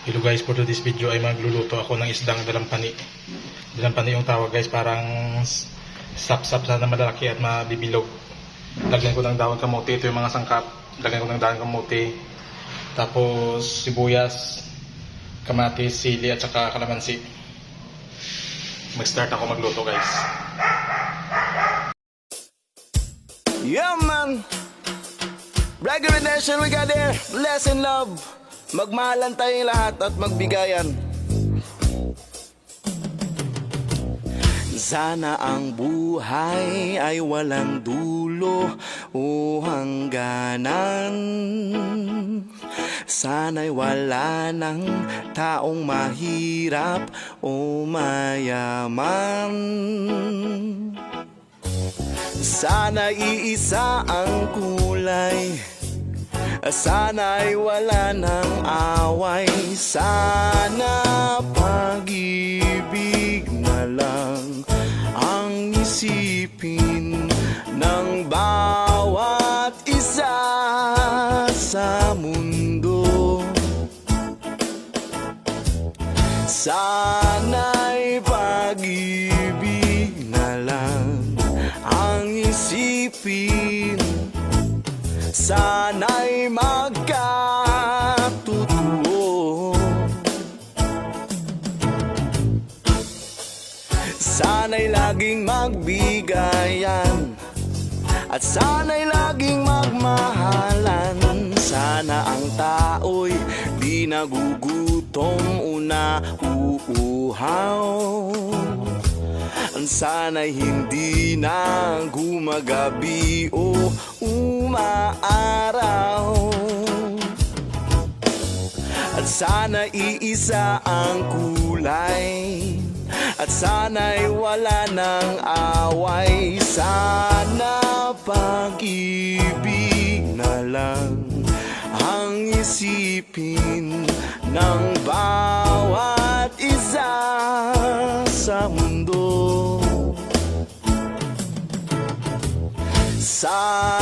Hello guys, for today's video ay magluluto ako ng isdang dalampani. Dalampani yung tawag guys, parang sap-sap sana malaki at mabibilog. Lagyan ko ng dahon kamote, ito yung mga sangkap. Lagyan ko ng dahon kamote. Tapos sibuyas, kamatis, sili at saka kalamansi. Mag-start ako magluto guys. Yeah, man. Regular Nation, we got there. Lesson love. Magmahalan tayong lahat at magbigayan. Sana ang buhay ay walang dulo o hangganan. Sana'y wala ng taong mahirap o mayaman. Sana iisa ang kulay Sana'y wala ng away. Sana pag-ibig na lang Ang isipin ng bawat isa sa mundo. Sana'y pag-ibig Sana'y magkatotoo Sana'y laging magbigayan. At sana'y laging magmahalan. Sana ang tao'y di nagugutom o nauuhaw Sana'y hindi na gumagabi o umaaraw. At sana iisa ang kulay. At sana'y wala ng away. Sana pag-ibig na lang Ang isipin ng bawat isa sa mundo. Sana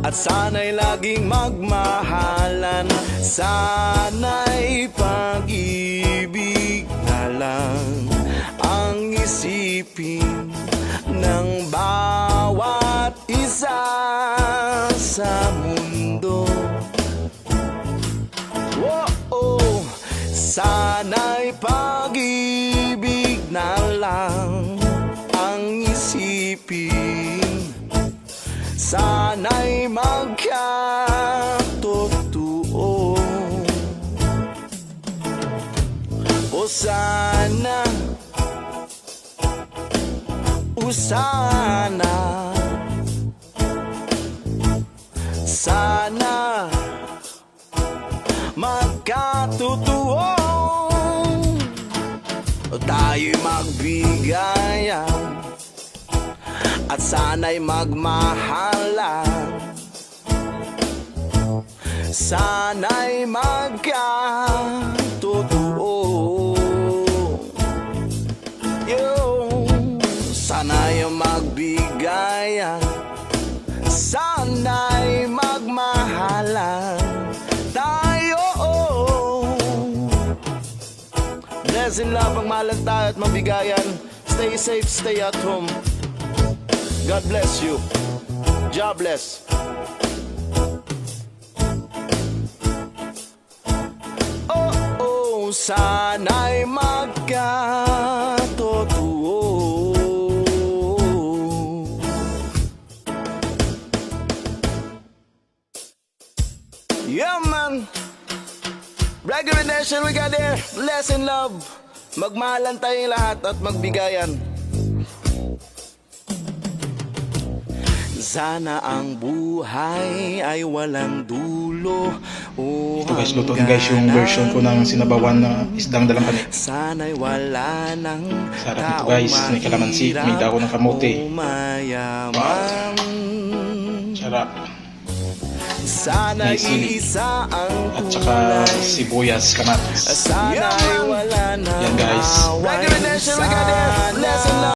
At sana'y laging magmahalan. Sana'y pag-ibig na lang Ang isipin ng bawat isa sa mundo. Whoa, sana'y pag-ibig na lang ang isipin Sana'y magkatotoo. O sana O sana. Sana Magkatotoo. Tayo'y magbigayan At sana'y magmahalan. Sana'y magkatotoo. Sana'y magbigayan Sana'y magmahalan. Tayo Blessing love, magmahalan tayo at mabigayan. Stay safe, stay at home God bless you God bless Oh, oh, sana'y magkatotoo Yeah, man. Regular Nation, we got there. Lesson love. Magmahalan tayong lahat at magbigayan. Sana ang buhay ay walang dulo o Ito guys, lutuin guys yung version ko ng sinabawan na isdang dalang panik Sana'y wala nang Sarap nito guys, may kalamansi, may dako ng kamote. Wow Sarap. Sana iisa ang At saka sibuyas, kamatis. Sana'y wala nang Yan guys. Regular national lesson